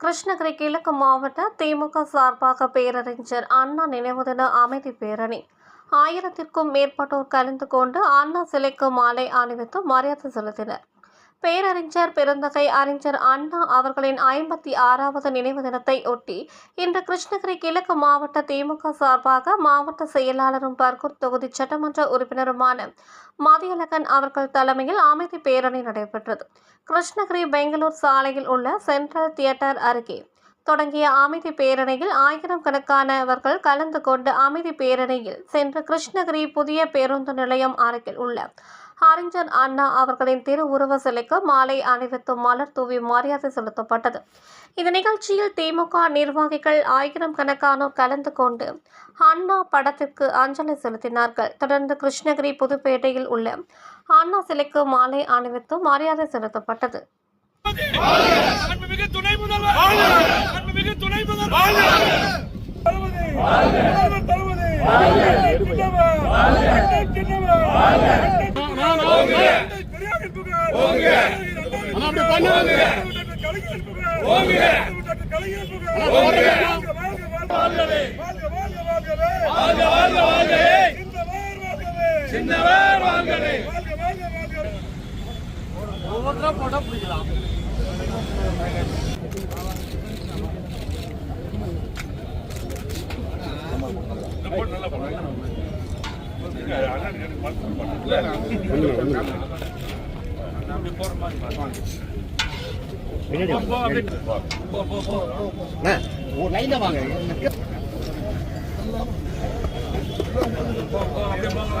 கிருஷ்ணகிரி கிழக்கு மாவட்ட திமுக சார்பாக பேரறிஞர் அண்ணா நினைவு தின அமைதி பேரணி. ஆயிரத்திற்கும் மேற்பட்டோர் கலந்து கொண்டு அண்ணா சிலைக்கு மாலை அணிவித்து மரியாதை செலுத்தினர். பேரறிஞர் பெருந்தகை அறிஞர் அண்ணா அவர்களின் ஐம்பத்தி ஆறாவது நினைவு தினத்தை ஒட்டி இன்று கிருஷ்ணகிரி கிழக்கு மாவட்ட திமுக சார்பாக மாவட்ட செயலாளரும் பர்கூர் தொகுதி சட்டமன்ற உறுப்பினருமான மதியழகன் அவர்கள் தலைமையில் அமைதி பேரணி நடைபெற்றது. கிருஷ்ணகிரி பெங்களூர் சாலையில் உள்ள சென்ட்ரல் தியேட்டர் அருகே தொடங்கிய அமைதி பேரணியில் ஆயிரம் கணக்கானவர்கள் கலந்து கொண்டு அமைதி பேரணியில் சென்று கிருஷ்ணகிரி புதிய பேருந்து நிலையம் அருகில் உள்ள அறிஞர் அண்ணா அவர்களின் திருவுருவ சிலைக்கு மாலை அணிவித்து மலர் தூவி மரியாதை செலுத்தப்பட்டது இந்த நிகழ்ச்சியில் திமுக நிர்வாகிகள் ஆயிரம் கணக்கானோர் கலந்து கொண்டு அண்ணா படத்திற்கு அஞ்சலி செலுத்தினார்கள் தொடர்ந்து கிருஷ்ணகிரி புதுப்பேட்டையில் உள்ள அண்ணா சிலைக்கு மாலை அணிவித்து மரியாதை செலுத்தப்பட்டது துணை முதல்வர் சின்னவர் அண்ணன் சின்னவர் அண்ணன் பெரியாரின் புகழ் அண்ணா லைன்ல வாங்க அப்படியே வாங்க